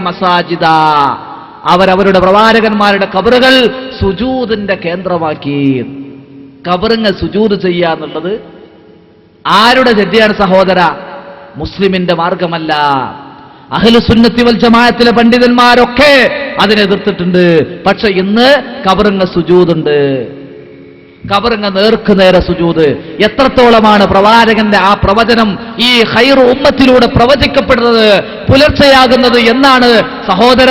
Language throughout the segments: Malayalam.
മസാജിദ. അവരവരുടെ പ്രവാചകന്മാരുടെ കബറുകൾ സുജൂദിന്റെ കേന്ദ്രമാക്കി. കബറുങ്ങൾ സുജൂദ് ചെയ്യാന്നുള്ളത് ആരുടെ ജഡ്ജിയാണ് സഹോദര? മുസ്ലിമിന്റെ മാർഗമല്ല. അഹ്ലു സുന്നത്തി വൽ ജമാഅത്തിലെ പണ്ഡിതന്മാരൊക്കെ അതിനെതിർത്തിട്ടുണ്ട് പക്ഷെ ഇന്ന് കബറുങ്ങ സുജൂതുണ്ട് കബറുങ്ങ നേർക്കുനേരെ സുജൂത്. എത്രത്തോളമാണ് പ്രവാചകന്റെ ആ പ്രവചനം? ഈ ഹൈർ ഉമ്മത്തിലൂടെ പ്രവചിക്കപ്പെടുന്നത് പുലർച്ചയാകുന്നത് എന്നാണ്. സഹോദര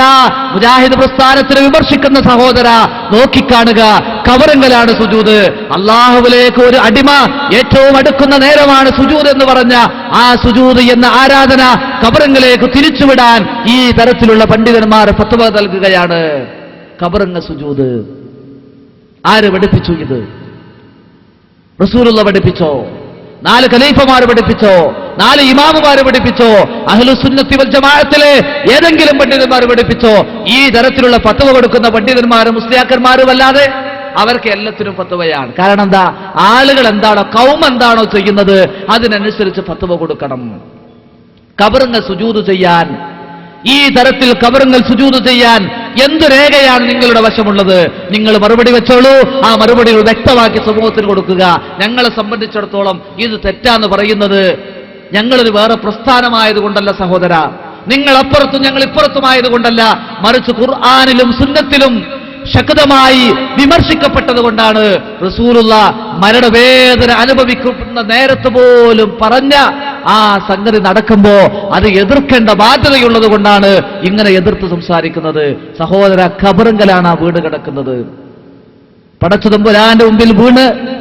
മുജാഹിദ് പ്രസ്ഥാനത്തിന് വിമർശിക്കുന്ന സഹോദര നോക്കിക്കാണുക. കവറിങ്ങലാണ് സുജൂത്. അള്ളാഹുവിലേക്ക് ഒരു അടിമ ഏറ്റവും അടുക്കുന്ന നേരമാണ് സുജൂത് എന്ന് പറഞ്ഞ ആ സുജൂത് എന്ന ആരാധന കബറുങ്ങളിലേക്ക് തിരിച്ചുവിടാൻ ഈ തരത്തിലുള്ള പണ്ഡിതന്മാർ ഫത്വ നൽകുകയാണ്. കബറിങ്ങ സുജൂത്. ആര് പഠിപ്പിച്ചു ഇത്? റസൂലുള്ള പഠിപ്പിച്ചോ? നാല് ഖലീഫമാർ പഠിപ്പിച്ചോ? നാല് ഇമാമുമാർ പഠിപ്പിച്ചോ? അഹ്ലുസുന്നത്തി ജമാഅത്തിലെ ഏതെങ്കിലും പണ്ഡിതന്മാർ പഠിപ്പിച്ചോ? ഈ തരത്തിലുള്ള പത്തുവ കൊടുക്കുന്ന പണ്ഡിതന്മാർ മുസ്ലിയാക്കന്മാരും അല്ലാതെ അവർക്ക് എല്ലാത്തിനും പത്തുവയാണ് കാരണം എന്താ? ആളുകൾ എന്താണോ കൗം എന്താണോ ചെയ്യുന്നത് അതിനനുസരിച്ച് പത്തുവ കൊടുക്കണം. കബറിന് സുജൂത് ചെയ്യാൻ ഈ തരത്തിൽ കബറുങ്ങൾ സുജൂത് ചെയ്യാൻ എന്തു രേഖയാണ് നിങ്ങളുടെ വശമുള്ളത്? നിങ്ങൾ മറുപടി വെച്ചോളൂ. ആ മറുപടികൾ വ്യക്തമാക്കി സമൂഹത്തിന് കൊടുക്കുക. ഞങ്ങളെ സംബന്ധിച്ചിടത്തോളം ഇത് തെറ്റാന്ന് പറയുന്നത് ഞങ്ങളൊരു വേറെ പ്രസ്ഥാനമായതുകൊണ്ടല്ല സഹോദര. നിങ്ങൾ അപ്പുറത്തും ഞങ്ങൾ ഇപ്പുറത്തുമായതുകൊണ്ടല്ല മറിച്ച് ഖുർആാനിലും സുന്നത്തിലും ശക്തമായി വിമർശിക്കപ്പെട്ടതുകൊണ്ടാണ് റസൂലുള്ള മരണവേദന അനുഭവിക്കുന്ന നേരത്ത് പോലും പറഞ്ഞ ആ സംഗതി നടക്കുമ്പോ അത് എതിർക്കേണ്ട ബാധ്യതയുള്ളത് കൊണ്ടാണ് ഇങ്ങനെ എതിർത്ത് സംസാരിക്കുന്നത്. സഹോദര ഖബറുങ്കലാണ് ആ വീട് കിടക്കുന്നത്. പടച്ചു തമ്പുരാന്റെ മുമ്പിൽ വീണ്.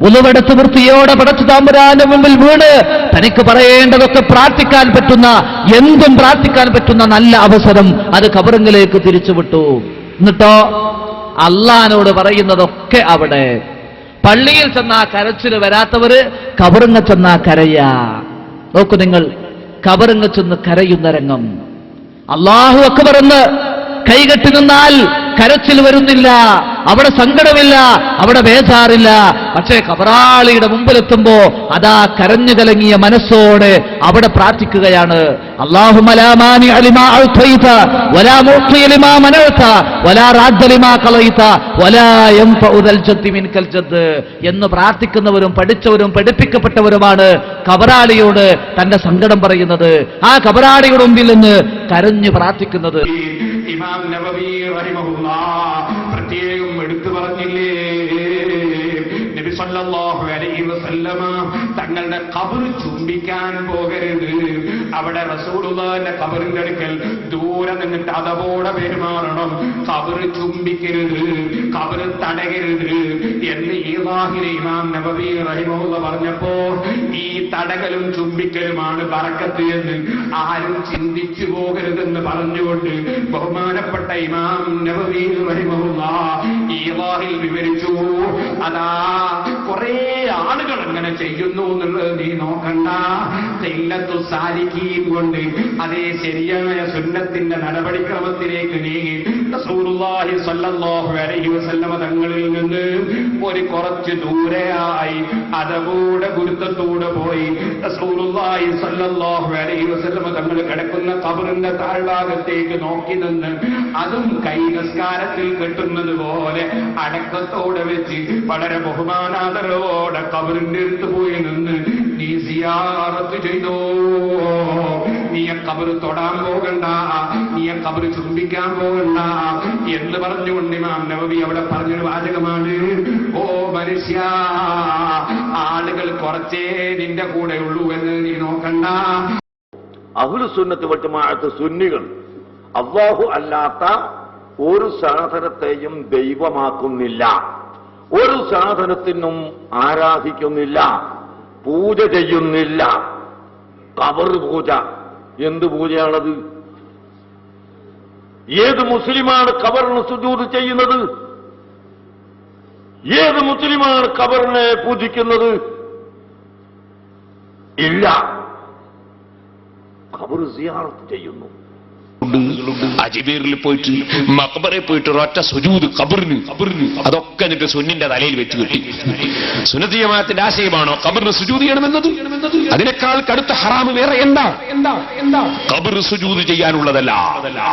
ഉളവെടുത്ത് വൃത്തിയോടെ പടച്ചു തമ്പുരാന്റെ മുമ്പിൽ വീണ്. തനിക്ക് പറയേണ്ടതൊക്കെ പ്രാർത്ഥിക്കാൻ പറ്റുന്ന എന്തും പ്രാർത്ഥിക്കാൻ പറ്റുന്ന നല്ല അവസരം അത് കബറുങ്കലേക്ക് തിരിച്ചുവിട്ടു. എന്നിട്ടോ അള്ളഹാനോട് പറയുന്നതൊക്കെ അവിടെ. പള്ളിയിൽ ചെന്നാ കരച്ചിൽ വരാത്തവര് കബറുങ്ങ ചെന്നാ കരയാ. നോക്കൂ നിങ്ങൾ കബറങ്ങ് ചെന്ന് കരയുന്ന രംഗം അള്ളാഹു അക്ബർ എന്ന് കൈകെട്ടി നിന്നാൽ കരച്ചിൽ വരുന്നില്ല അവിടെ സങ്കടമില്ല അവിടെ ബേജാറില്ല. പക്ഷേ കബറാളിയുടെ മുമ്പിലെത്തുമ്പോ അതാ കരഞ്ഞു കലങ്ങിയ മനസ്സോടെ അവിടെ പ്രാർത്ഥിക്കുകയാണ്. എന്ന് പ്രാർത്ഥിക്കുന്നവരും പഠിച്ചവരും പഠിപ്പിക്കപ്പെട്ടവരുമാണ് കബറാളിയോട് തന്റെ സങ്കടം പറയുന്നത്. ആ കബറാളിയുടെ മുമ്പിൽ നിന്ന് കരഞ്ഞു പ്രാർത്ഥിക്കുന്നത്. ഇമാം നബവി റഹിമഹുള്ള പ്രത്യേകം എടുത്തു പറഞ്ഞില്ലേ? നബി സല്ലല്ലാഹു അലൈഹി വസല്ലമ തങ്ങളുടെ കബർ ചുംബിക്കാൻ പോകരുത്. അവിടെ റസൂലുള്ളാഹിന്റെ ഖബറിന്റെ അടുക്കൽ ദൂരെ നിന്നിട്ട് അതപോടെ പെരുമാറണം. കബറ് ചുംബിക്കരുത് കബറ് തടയരുത് എന്ന് ഈ വാഹിലെ ഇമാം നബവി റഹിമുള്ള പറഞ്ഞപ്പോ ഈ തടകലും ചുംബിക്കലുമാണ് ബറക്കത്ത് എന്ന് ആരും ചിന്തിച്ചു പോകരുതെന്ന് പറഞ്ഞുകൊണ്ട് ബഹുമാനപ്പെട്ട ഇമാം നബവി റഹിമഹുല്ല ഈ വിവരിച്ചു. അതാ കുറെ ആളുകൾ അങ്ങനെ ചെയ്യുന്നു എന്നുള്ളത് നീ നോക്കണ്ട. തെല്ലത്തു സാലിക്കുകയും കൊണ്ട് അതേ ശരിയായ സുന്നത്തിന്റെ നടപടിക്രമത്തിലേക്ക് നീങ്ങി. റസൂലുള്ളാഹി സ്വല്ലല്ലാഹു അലൈഹി വസല്ലമ തങ്ങളിൽ നിന്ന് ഒരു കുറച്ച് ദൂരെയായി അതകൂടെ ഗുരുത്തത്തൂടെ പോയി. റസൂലുള്ളാഹി സ്വല്ലല്ലാഹു അലൈഹി വസല്ലമ തങ്ങൾ കിടക്കുന്ന കബറിന്റെ താഴ്ഭാഗത്തേക്ക് നോക്കി നിന്ന് അതും കൈ നിസ്കാരത്തിൽ കെട്ടുന്നത് പോലെ അടക്കത്തോടെ വെച്ച് വളരെ ബഹുമാനാദരവോടെ കബറിന്റെ അടുത്ത് പോയി നിന്ന് നീ സിയാറത്ത് ചെയ്തോ? നീ ആ കബറ് തൊടാൻ പോകണ്ട. നീ ആ കബറ് ചുംബിക്കാൻ പോകണ്ട എന്ന് പറഞ്ഞുകൊണ്ട് ഇമാം നവവി അവിടെ പറഞ്ഞൊരു വാചകമാണ്. ഓ മനുഷ്യ ആളുകൾ കുറച്ചേ നിന്റെ ഉള്ളൂ എന്ന് നീ നോക്കണ്ട. അഹുലുസുന്നത്ത് വട്ടുമാഴത്ത് സുന്നികൾ അള്ളാഹു അല്ലാത്ത ഒരു സാധനത്തെയും ദൈവമാക്കുന്നില്ല. ഒരു സാധനത്തിനും ആരാധിക്കുന്നില്ല. പൂജ ചെയ്യുന്നില്ല. കവർ പൂജ. എന്ത് പൂജയാണത്? ഏത് മുസ്ലിമാണ് കബറിന് സുജൂത് ചെയ്യുന്നത്? ഏത് മുസ്ലിമാണ് കബറിനെ പൂജിക്കുന്നത്? ഇല്ല. കബർ സിയാറത്ത് ചെയ്യുന്നു. ആളുകളുണ്ട് അജ്മീറിൽ പോയിട്ട് മക്ബറെ പോയിട്ട് ഒരൊറ്റ സുജൂത് കബറിന് കബറിന് അതൊക്കെ എന്നിട്ട് സുന്നിന്റെ തലയിൽ വെച്ച് കിട്ടി. സുന്നത്തി ആശയമാണോ കബറിന് സുജൂത് ചെയ്യണമെന്നത്? അതിനേക്കാൾ കടുത്ത ഹറാമ് വേറെ എന്താ? കബർ സുജൂത് ചെയ്യാനുള്ളതല്ല.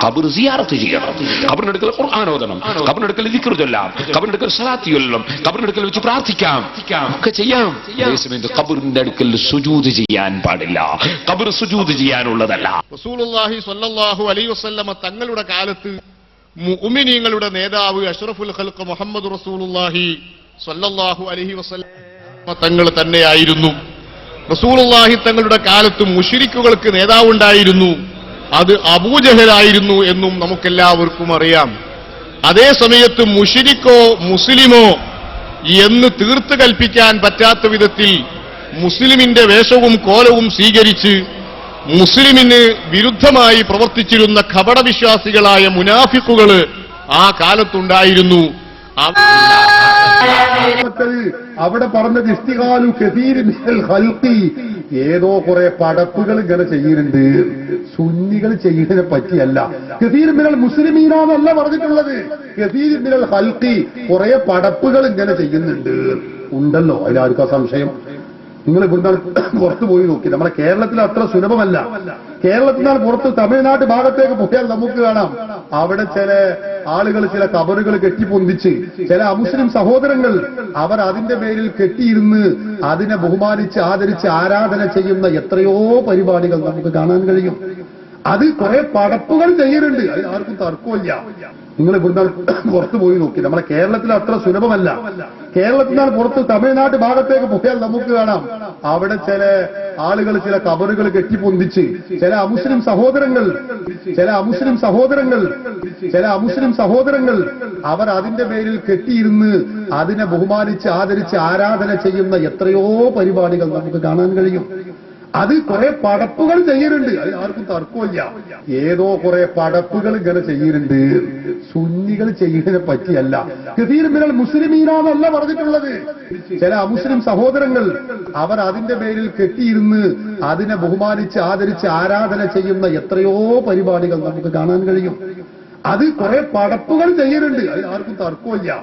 കബർ സിയാറത്ത് ചെയ്യണം. കബറിനെടുക്കൽ ഖുർആൻ ഓതണം. കബറിനെടുക്കൽ ദിക്ർ ചൊല്ലാം. കബറിനെടുക്കൽ സലാത്തി ചൊല്ലണം. കബറിനെടുക്കൽ വെച്ച് പ്രാർത്ഥിക്കാം. ഒക്കെ ചെയ്യാം. അതേസമയത്ത് കബറിന്റെ അടുക്കൽ സുജൂദ് ചെയ്യാൻ പാടില്ല. കബർ സുജൂദ് ചെയ്യാനുള്ളതല്ല. റസൂലുള്ളാഹി സ്വല്ലല്ലാഹു വസല്ലമ തങ്ങളുടെ കാലത്ത് മുഅ്മിനീങ്ങളുടെ നേതാവ് അഷ്റഫുൽ ഖൽഖ് മുഹമ്മദ് റസൂലുള്ളാഹി സ്വല്ലല്ലാഹു അലൈഹി വസല്ലമ തങ്ങൾ തന്നെയായിരുന്നു. റസൂലുള്ളാഹി തങ്ങളുടെ കാലത്ത് മുഷിരിക്കുകൾക്ക് നേതാവുണ്ടായിരുന്നു. അത് അബൂജഹലായിരുന്നു എന്നും നമുക്കെല്ലാവർക്കും അറിയാം. അതേ സമയത്ത് മുഷിരിക്കോ മുസ്ലിമോ എന്ന് തീർത്തു കൽപ്പിക്കാൻ പറ്റാത്ത വിധത്തിൽ മുസ്ലിമിന്റെ വേഷവും കോലവും സ്വീകരിച്ച് മുസ്ലിമിന് വിരുദ്ധമായി പ്രവർത്തിച്ചിരുന്ന കപടവിശ്വാസികളായ മുനാഫിക്കുകൾ ആ കാലത്തുണ്ടായിരുന്നു. അവിടെ പറഞ്ഞത് ഇഷ്ടികാലു ഹൽക്കി ഏതോ കുറെ പടപ്പുകൾ ഇങ്ങനെ ചെയ്യുന്നുണ്ട്. സുന്നികൾ ചെയ്യുന്നതിനെ പറ്റിയല്ല. കസീർ മിനൽ മുസ്ലിമീനാന്നല്ല പറഞ്ഞിട്ടുള്ളത്. കസീർ മിനൽ ഹൽക്കി കുറെ പടപ്പുകൾ ഇങ്ങനെ ചെയ്യുന്നുണ്ട്. ഉണ്ടല്ലോ? അതിലാർക്കാ സംശയം? നിങ്ങൾ ഇവിടുന്ന് പുറത്തു പോയി നോക്കി. നമ്മുടെ കേരളത്തിൽ അത്ര സുലഭമല്ല. കേരളത്തിൽ നിന്നാണ് പുറത്ത് തമിഴ്നാട് ഭാഗത്തേക്ക് പോയാൽ നമുക്ക് കാണാം. അവിടെ ചില ആളുകൾ ചില കബറുകൾ കെട്ടിപ്പൊന്തിച്ച് ചില അമുസ്ലിം സഹോദരങ്ങൾ അവർ അതിന്റെ പേരിൽ കെട്ടിയിരുന്ന് അതിനെ ബഹുമാനിച്ച് ആദരിച്ച് ആരാധന ചെയ്യുന്ന എത്രയോ പരിപാടികൾ നമുക്ക് കാണാൻ കഴിയും. അത് കുറെ പടപ്പുകൾ ചെയ്യലുണ്ട്. അത് ആർക്കും തർക്കമില്ല നിങ്ങൾ ഇവിടുന്ന് പുറത്തു പോയി നോക്കി. നമ്മുടെ കേരളത്തിൽ അത്ര സുലഭമല്ല. കേരളത്തിൽ നിന്നാണ് പുറത്ത് തമിഴ്നാട് ഭാഗത്തേക്ക് പോയാൽ നമുക്ക് കാണാം. അവിടെ ചില ആളുകൾ ചില കബറുകൾ കെട്ടിപ്പൊന്തിച്ച് ചില അമുസ്ലിം സഹോദരങ്ങൾ ചില അമുസ്ലിം സഹോദരങ്ങൾ ചില അമുസ്ലിം സഹോദരങ്ങൾ അവർ അതിന്റെ പേരിൽ കെട്ടിയിരുന്ന് അതിനെ ബഹുമാനിച്ച് ആദരിച്ച് ആരാധന ചെയ്യുന്ന എത്രയോ പരിപാടികൾ നമുക്ക് കാണാൻ കഴിയും. അത് കുറെ പടപ്പുകൾ ചെയ്യുന്നുണ്ട് അത് ആർക്കും തർക്കമില്ല. ഏതോ കുറെ പടപ്പുകൾ ഇങ്ങനെ ചെയ്യുന്നുണ്ട് സുന്നികൾ ചെയ്യുന്നതിനെ പറ്റിയല്ല. മിനൽ മുസ്ലിമീനാന്നല്ല പറഞ്ഞിട്ടുള്ളത്. ചില അമുസ്ലിം സഹോദരങ്ങൾ അവർ അതിന്റെ പേരിൽ കെട്ടിയിരുന്ന് അതിനെ ബഹുമാനിച്ച് ആദരിച്ച് ആരാധന ചെയ്യുന്ന എത്രയോ പരിപാടികൾ നമുക്ക് കാണാൻ കഴിയും. അത് കുറെ പടപ്പുകൾ ചെയ്യുന്നുണ്ട് അത് ആർക്കും തർക്കമില്ല.